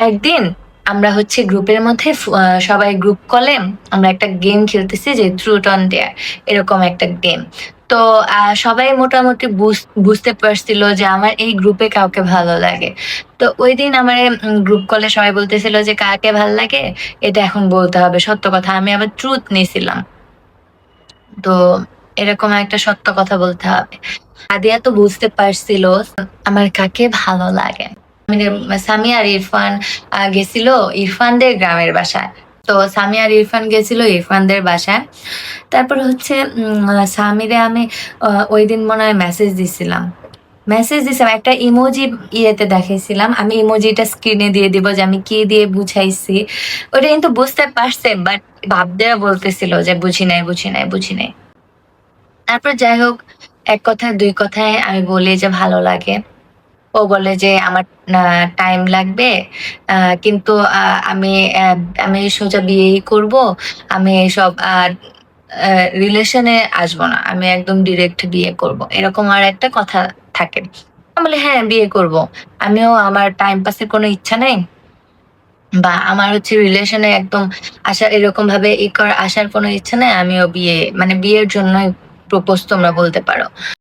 একদিন আমরা হচ্ছে গ্রুপের মধ্যে সবাই গ্রুপ কলে আমরা একটা গেম খেলতেছি যে ট্রুট অন দেয়ার এরকম একটা গেম তো সবাই মোটামুটি বুঝ- বুঝতে পারছিল যে আমার এই গ্রুপে কাউকে ভালো লাগে। তো ওই দিন আমার গ্রুপ কলে সবাই বলতেছিল যে কাকে ভালো লাগে, এটা এখন বলতে হবে, সত্য কথা। আমি আবার ট্রুথ নিয়েছিলাম। তো, এরকম একটা সত্য কথা বলতে হবে। আদিয়া তো বুঝতে পারছিল আমার কাকে ভালো লাগে। সামি আর ইরফান গেছিল ইরফানদের গ্রামের বাসায়। তো সামি আর ইরফান গেছিল ইরফানদের বাসায়। তারপর হচ্ছে সামিরে আমি ওই দিন মনে হয় মেসেজ দিছিলাম। মেসেজ দিছিলাম, একটা ইমোজি ইয়েতে দেখাইছিলাম। আমি ইমোজিটা স্ক্রিনে দিয়ে দিব যে আমি কি দিয়ে বুঝাইছি। ওটা কিন্তু বুঝতে পারছে বাট ভাবতে বলতেছিল যে বুঝি নাই বুঝি নাই বুঝি নাই। তারপর যাই হোক, এক কথায়, দুই কথায় আমি বলি যে ভালো লাগে। ও বলে যে আমার টাইম লাগবে কিন্তু আমি আমি সোজা বিয়েই করব, আমি সব রিলেশনে আসব না, আমি একদম ডিরেক্ট বিয়ে করব। এরকম আর একটা কথা থাকে। আমি বলি হ্যাঁ বিয়ে করব। আমিও আমার টাইম পাসের কোনো ইচ্ছা নেই, বা আমার হচ্ছে রিলেশনে একদম আসা এরকম ভাবে ই কর, আসার কোনো ইচ্ছা নেই, আমিও বিয়ে মানে বিয়ের জন্যই প্রপোজ তোমরা বলতে পারো।